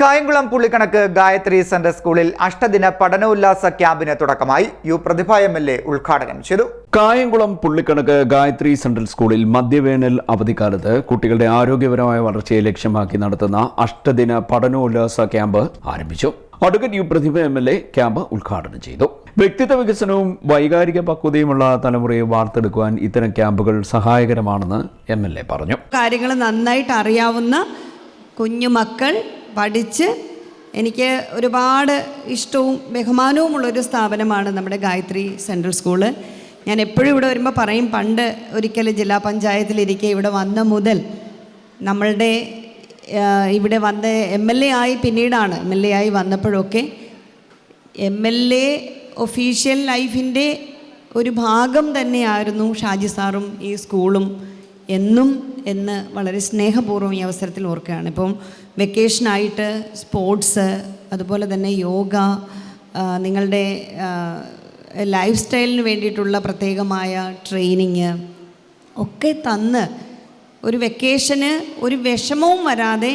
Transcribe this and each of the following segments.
കായംകുളം പുള്ളിക്കണക്ക് Gayathri centre സ്കൂളിൽ അഷ്ടദിന പഠനോല്ലാസ ക്യാമ്പിന് തുടക്കമായി. U Prathibha M L A ഉദ്ഘാടനം ചെയ്തു. കായംകുളം പുള്ളിക്കണക്ക് ഗായത്രി സെൻട്രൽ സ്കൂളിൽ മധ്യവേനൽ അവധിക്കാലത്ത് കുട്ടികളുടെ ആരോഗ്യപരമായ വളർച്ചയെ ലക്ഷ്യമാക്കി നടത്തുന്ന അഷ്ടദിന പഠനോല്ലാസ ക്യാമ്പ് ആരംഭിച്ചു. Advocate U Prathibha M L A camp ഉദ്ഘാടനം ചെയ്തു. വ്യക്തിത്വ വികസനവും വൈകാരിക പക്വതയുമുള്ള തലമുറയെ വാർത്തെടുക്കുവാൻ ഇത്തരം ക്യാമ്പുകൾ സഹായകരമാണെന്ന് എം എൽ എ പറഞ്ഞു. കാര്യങ്ങൾ നന്നായിട്ട് അറിയാവുന്ന കുഞ്ഞുമക്കൾ പഠിച്ച് എനിക്ക് ഒരുപാട് ഇഷ്ടവും ബഹുമാനവുമുള്ളൊരു സ്ഥാപനമാണ് നമ്മുടെ ഗായത്രി സെൻട്രൽ സ്കൂൾ. ഞാൻ എപ്പോഴും ഇവിടെ വരുമ്പോൾ പറയും പണ്ട് ഒരിക്കൽ ജില്ലാ പഞ്ചായത്തിലിരിക്കെ ഇവിടെ വന്ന മുതൽ നമ്മളുടെ ഇവിടെ വന്ന എം എൽ എ ആയി പിന്നീടാണ് എം എൽ എ ആയി വന്നപ്പോഴൊക്കെ എം എൽ എ ഒഫീഷ്യൽ ലൈഫിന്റെ ഒരു ഭാഗം തന്നെയായിരുന്നു ഷാജി സാറും ഈ സ്കൂളും എന്നും എന്ന് വളരെ സ്നേഹപൂർവം ഈ അവസരത്തിൽ ഓർക്കുകയാണ്. ഇപ്പം വെക്കേഷനായിട്ട് സ്പോർട്സ് അതുപോലെ തന്നെ യോഗ നിങ്ങളുടെ ലൈഫ് സ്റ്റൈലിന് വേണ്ടിയിട്ടുള്ള പ്രത്യേകമായ ട്രെയിനിങ് ഒക്കെ തന്ന് ഒരു വെക്കേഷന് ഒരു വിഷമവും വരാതെ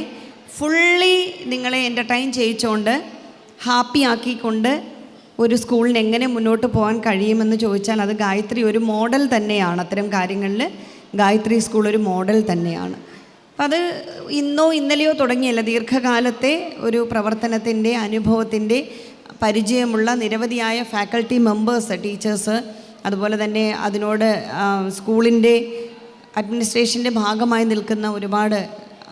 ഫുള്ളി നിങ്ങളെ എന്റർടൈൻ ചെയ്യിച്ചുകൊണ്ട് ഹാപ്പി ആക്കിക്കൊണ്ട് ഒരു സ്കൂളിന് എങ്ങനെ മുന്നോട്ട് പോകാൻ കഴിയുമെന്ന് ചോദിച്ചാൽ അത് ഗായത്രി ഒരു മോഡൽ തന്നെയാണ്. അത്തരം കാര്യങ്ങളിൽ ഗായത്രി സ്കൂൾ ഒരു മോഡൽ തന്നെയാണ്. അത് ഇന്നോ ഇന്നലെയോ തുടങ്ങിയല്ല ദീർഘകാലത്തെ ഒരു പ്രവർത്തനത്തിന്റെ അനുഭവത്തിന്റെ പരിചയമുള്ള നിരവധിയായ ഫാക്കൽറ്റി മെമ്പേഴ്സ് ടീച്ചേഴ്സ് അതുപോലെ തന്നെ അതിനോട് സ്കൂളിന്റെ അഡ്മിനിസ്ട്രേഷന്റെ ഭാഗമായി നിൽക്കുന്ന ഒരുപാട്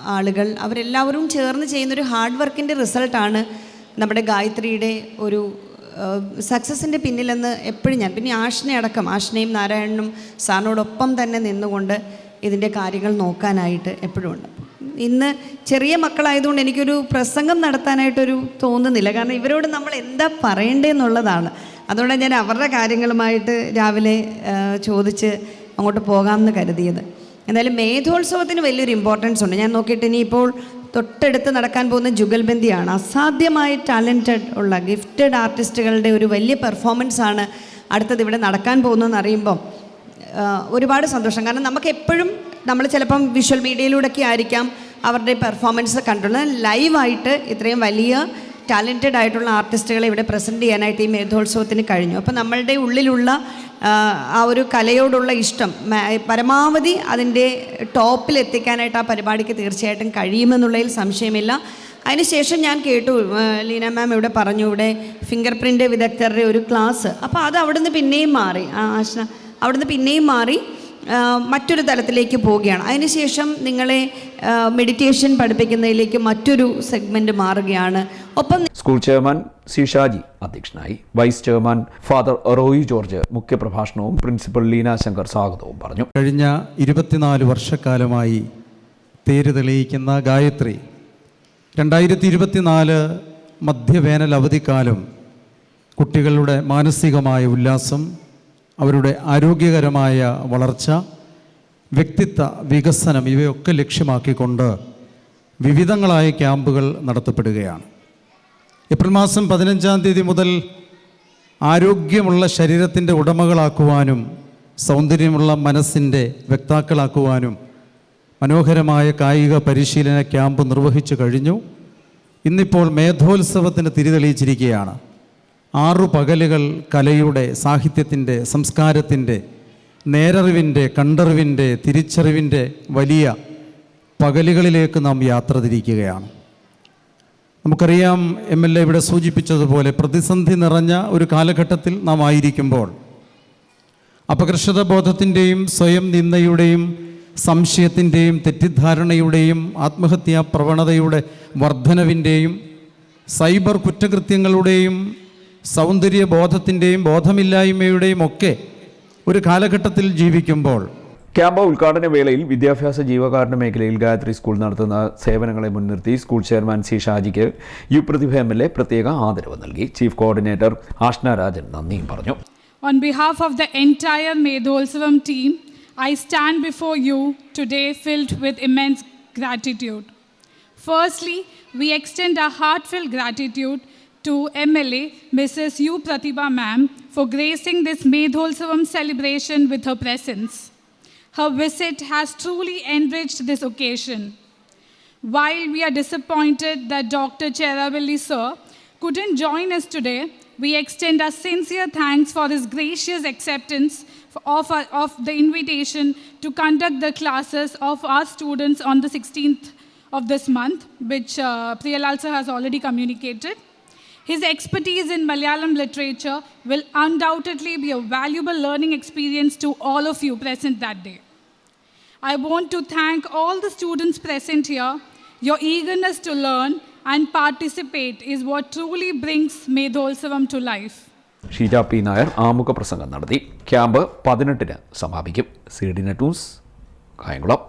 ആളുകൾ അവരെല്ലാവരും ചേർന്ന് ചെയ്യുന്നൊരു ഹാർഡ് വർക്കിന്റെ റിസൾട്ടാണ് നമ്മുടെ ഗായത്രിയുടെ ഒരു സക്സസിന്റെ പിന്നിലെന്ന് എപ്പോഴും ഞാൻ പിന്നെ ആഷിനെ അടക്കം ആഷിനെയും നാരായണനും സാറിനോടൊപ്പം തന്നെ നിന്നുകൊണ്ട് ഇതിന്റെ കാര്യങ്ങൾ നോക്കാനായിട്ട് എപ്പോഴും ഉണ്ട്. ഇന്ന് ചെറിയ മക്കളായതുകൊണ്ട് എനിക്കൊരു പ്രസംഗം നടത്താനായിട്ടൊരു തോന്നുന്നില്ല. കാരണം ഇവരോട് നമ്മൾ എന്താ പറയേണ്ടതെന്നുള്ളതാണ് അതുകൊണ്ട് ഞാൻ അവരുടെ കാര്യങ്ങളുമായിട്ട് രാവിലെ ചോദിച്ച് അങ്ങോട്ട് പോകാമെന്ന് കരുതിയത്. എന്തായാലും മേധോത്സവത്തിന് വലിയൊരു ഇമ്പോർട്ടൻസ് ഉണ്ട്. ഞാൻ നോക്കിയിട്ട് ഇനി ഇനിയിപ്പോൾ തൊട്ടടുത്ത് നടക്കാൻ പോകുന്ന ജുഗൽബന്ദിയാണ് അസാധ്യമായി ടാലന്റഡ് ഉള്ള ഗിഫ്റ്റഡ് ആർട്ടിസ്റ്റുകളുടെ ഒരു വലിയ പെർഫോമൻസ് ആണ് അടുത്തത് ഇവിടെ നടക്കാൻ പോകുന്നതെന്ന് അറിയുമ്പം ഒരുപാട് സന്തോഷം. കാരണം നമുക്ക് എപ്പോഴും നമ്മൾ ചിലപ്പം വിഷ്വൽ മീഡിയയിലൂടെയൊക്കെ ആയിരിക്കാം അവരുടെ പെർഫോമൻസ് കണ്ടുള്ളത്. ലൈവായിട്ട് ഇത്രയും വലിയ ടാലന്റഡ് ആയിട്ടുള്ള ആർട്ടിസ്റ്റുകളെ ഇവിടെ പ്രസന്റ് ചെയ്യാനായിട്ട് ഈ മേധോത്സവത്തിന് കഴിഞ്ഞു. അപ്പോൾ നമ്മളുടെ ഉള്ളിലുള്ള ആ, ഒരു കലയോടുള്ള ഇഷ്ടം പരമാവധി അതിന്റെ ടോപ്പിൽ എത്തിക്കാനായിട്ട് ആ പരിപാടിക്ക് തീർച്ചയായിട്ടും കഴിയുമെന്നുള്ളതിൽ സംശയമില്ല. അതിനുശേഷം ഞാൻ കേട്ടു ലീന മാം ഇവിടെ പറഞ്ഞു ഇവിടെ ഫിംഗർ പ്രിന്റ് വിദഗ്ധരുടെ ഒരു ക്ലാസ് അപ്പോൾ അത് അവിടുന്ന് പിന്നെയും മാറി. ആ, ആശ്ന അവിടുന്ന് പിന്നെയും മാറി മറ്റൊരു തലത്തിലേക്ക് പോവുകയാണ്. അതിനുശേഷം നിങ്ങളെ മെഡിറ്റേഷൻ പഠിപ്പിക്കുന്നതിലേക്ക് മറ്റൊരു സെഗ്മെന്റ് മാറുകയാണ്. ഒപ്പം സ്കൂൾ ചെയർമാൻ സി ഷാജി അധ്യക്ഷനായി. Vice chairman father Roy George മുഖ്യപ്രഭാഷണവും principal Leena Shankar സ്വാഗതവും പറഞ്ഞു. കഴിഞ്ഞ ഇരുപത്തിനാല് വർഷക്കാലമായി തേര് തെളിയിക്കുന്ന ഗായത്രി രണ്ടായിരത്തി ഇരുപത്തിനാല് മധ്യവേനൽ അവധിക്കാലം കുട്ടികളുടെ മാനസികമായ ഉല്ലാസം അവരുടെ ആരോഗ്യകരമായ വളർച്ച വ്യക്തിത്വ വികസനം ഇവയൊക്കെ ലക്ഷ്യമാക്കിക്കൊണ്ട് വിവിധങ്ങളായ ക്യാമ്പുകൾ നടത്തപ്പെടുകയാണ്. ഏപ്രിൽ മാസം പതിനഞ്ചാം തീയതി മുതൽ ആരോഗ്യമുള്ള ശരീരത്തിന്റെ ഉടമകളാക്കുവാനും സൗന്ദര്യമുള്ള മനസ്സിന്റെ വ്യക്താക്കളാക്കുവാനും മനോഹരമായ കായിക പരിശീലന ക്യാമ്പ് നിർവഹിച്ചു കഴിഞ്ഞു. ഇന്നിപ്പോൾ മേധോത്സവത്തിന് തിരിതെളിയിച്ചിരിക്കുകയാണ് ആറു പകലുകൾ കലയുടെ സാഹിത്യത്തിന്റെ സംസ്കാരത്തിന്റെ നേരറിവിന്റെ കണ്ടറിവിന്റെ തിരിച്ചറിവിന്റെ വലിയ പകലുകളിലേക്ക് നാം യാത്ര തിരിക്കുകയാണ്. നമുക്കറിയാം എം എൽ എ ഇവിടെ സൂചിപ്പിച്ചതുപോലെ പ്രതിസന്ധി നിറഞ്ഞ ഒരു കാലഘട്ടത്തിൽ നാം ആയിരിക്കുമ്പോൾ അപകർഷത ബോധത്തിന്റെയും സ്വയം നിന്ദയുടെയും സംശയത്തിന്റെയും തെറ്റിദ്ധാരണയുടെയും ആത്മഹത്യാ പ്രവണതയുടെ വർധനവിന്റെയും സൈബർ കുറ്റകൃത്യങ്ങളുടെയും സൗന്ദര്യബോധത്തിന്റെയും ബോധമില്ലായ്മയുടെയും ഒക്കെ ഒരു കാലഘട്ടത്തിൽ ജീവിക്കുമ്പോൾ ക്യാമ്പ ഉദ്ഘാടന വേളയിൽ വിദ്യാഭ്യാസ ജീവകാരുണ്യ മേഖലയിൽ ഗായത്രി സ്കൂൾ നടത്തുന്ന സേവനങ്ങളെ മുൻനിർത്തി school chairman C ഷാജിക്ക് U Prathibha M L A പ്രത്യേക ആദരവ് നൽകി ചീഫ് കോർഡിനേറ്റർ ആഷ്ന രാജൻ നന്ദിയും പറഞ്ഞു On behalf of the entire Medholsavam team I stand before you today filled with immense gratitude. Firstly, we extend our heartfelt gratitude to MLA Mrs. U. Pratibha Ma'am for gracing this Medholsavam celebration with her presence. Her visit has truly enriched this occasion. While we are disappointed that Dr. Cheravilli sir couldn't join us today, we extend our sincere thanks for his gracious acceptance of, our- of the invitation to conduct the classes of our students on the 16th of this month, which uh, Priyalal sir has already communicated. His expertise in Malayalam literature will undoubtedly be a valuable learning experience to all of you present that day. I want to thank all the students present here. Your eagerness to learn and participate is what truly brings Medholsavam to life. Sheeja P Nair ആമുഖ പ്രസംഗം നടത്തി camp പതിനെട്ടിന് സമാപിക്കും C D Kayamkulam